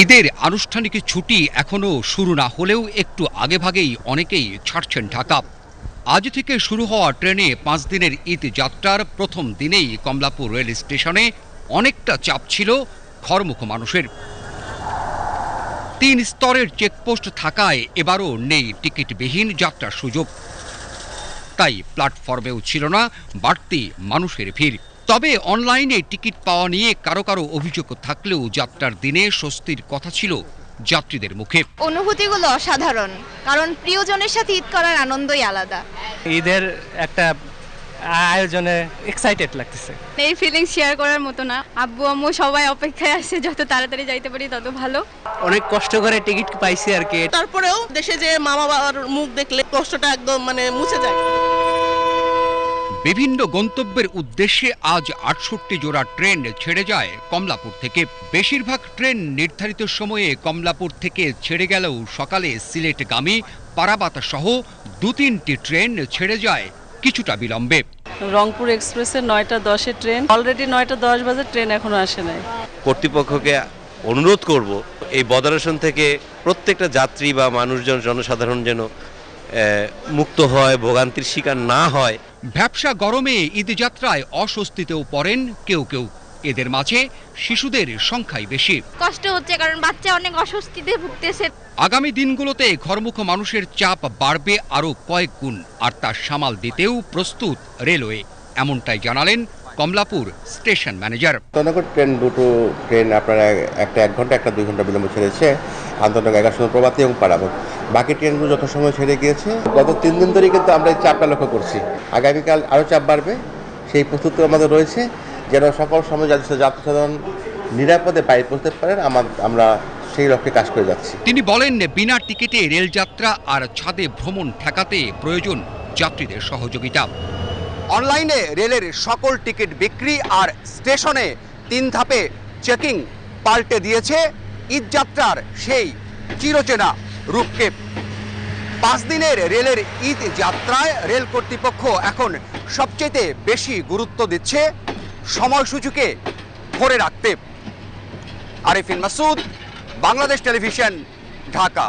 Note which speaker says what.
Speaker 1: ঈদের আনুষ্ঠানিক ছুটি এখনও শুরু না হলেও একটু আগেভাগেই অনেকেই ছাড়ছেন ঢাকা। আজ থেকে শুরু হওয়া ট্রেনে পাঁচ দিনের ঈদ যাত্রার প্রথম দিনেই কমলাপুর রেল স্টেশনে অনেকটা চাপ ছিল ঘরমুখ মানুষের। তিন স্তরের চেকপোস্ট থাকায় এবারও নেই টিকিটবিহীন যাত্রার সুযোগ। তাই প্ল্যাটফর্মেও ছিল না বাড়তি মানুষের ভিড়। তবে অনলাইনে টিকিট পাওয়া নিয়ে কারও কারও অভিযোগ থাকলেও যাত্রার দিনে স্বস্তির কথা ছিল যাত্রীদের মুখে।
Speaker 2: অনুভূতিগুলো অসাধারণ কারণ প্রিয়জনের সাথে ঈদ করার আনন্দই আলাদা।
Speaker 3: ঈদের একটা আয়োজনে এক্সাইটেড লাগতেছে।
Speaker 4: এই ফিলিং শেয়ার করার মতো না। আব্বু আম্মু সবাই অপেক্ষায় আছে যত তাড়াতাড়ি যাইতে পারি তত ভালো।
Speaker 3: অনেক কষ্ট করে টিকিট পাইছি আর কি।
Speaker 5: তারপরেও দেশে যে মা বাবার মুখ দেখলে কষ্টটা একদম মানে মুছে যায়।
Speaker 1: বিভিন্ন গন্তব্যের উদ্দেশ্যে আজ আটষট্টি জোড়া ট্রেন ছেড়ে যায় কমলাপুর থেকে। বেশিরভাগ ট্রেন নির্ধারিত সময়ে কমলাপুর থেকে ছেড়ে গেলেও সকালে সিলেটগামী পারাবাতা সহ দু তিনটি ট্রেন ছেড়ে যায় কিছুটা বিলম্বে।
Speaker 6: রংপুর এক্সপ্রেসের নয়টা দশে ট্রেন অলরেডি নয়টা দশ বাজে ট্রেন এখনও আসে নাই।
Speaker 7: কর্তৃপক্ষকে অনুরোধ করব এই বদারেশন থেকে প্রত্যেকটা যাত্রী বা মানুষজন জনসাধারণ যেন মুক্ত হয় ভোগান্তির শিকার না হয়।
Speaker 1: ব্যবসা গরমে ঈদযাত্রায় অস্বস্তিতেও পড়েন কেউ কেউ। এদের মাঝে শিশুদের সংখ্যাই বেশি।
Speaker 2: কষ্ট হচ্ছে কারণ বাচ্চা অনেক অস্বস্তিতে ভুগতেছে।
Speaker 1: আগামী দিনগুলোতে ঘরমুখ মানুষের চাপ বাড়বে আরও কয়েক গুণ আর তা সামাল দিতেও প্রস্তুত রেলওয়ে এমনটাই জানালেন কমলাপুর স্টেশন ম্যানেজার।
Speaker 8: আন্তনগর ট্রেন দুটো ট্রেন আপনারা একটা এক ঘণ্টা একটা দুই ঘণ্টা বিলম্ব ছেড়েছে। আন্তনগর এগারো সময় প্রভাতী এবং পারাবত বাকি ট্রেনগুলো যথাসময় ছেড়ে গিয়েছে। গত তিন দিন ধরেই কিন্তু আমরা এই চাপটা লক্ষ্য করছি। আগামীকাল আরও চাপ বাড়বে। সেই প্রস্তুতি আমাদের রয়েছে। যেন সকল সময় যাতে যাত্রী সাধারণ নিরাপদে বাইরে পৌঁছতে পারেন আমার আমরা সেই লক্ষ্যে কাজ করে যাচ্ছি।
Speaker 1: তিনি বলেন বিনা টিকিটে রেলযাত্রা আর ছাদে ভ্রমণ ঠেকাতে প্রয়োজন যাত্রীদের সহযোগিতা।
Speaker 9: অনলাইনে রেলের সকল টিকিট বিক্রি আর স্টেশনে তিন ধাপে চেকিং পাল্টে দিয়েছে ঈদযাত্রার সেই চিরচেনা রূপকে। পাঁচ দিনের রেলের ঈদ যাত্রায় রেল কর্তৃপক্ষ এখন সবচেয়ে বেশি গুরুত্ব দিচ্ছে সময়সূচিকে ধরে রাখতে। আরিফিন মাসুদ, বাংলাদেশ টেলিভিশন, ঢাকা।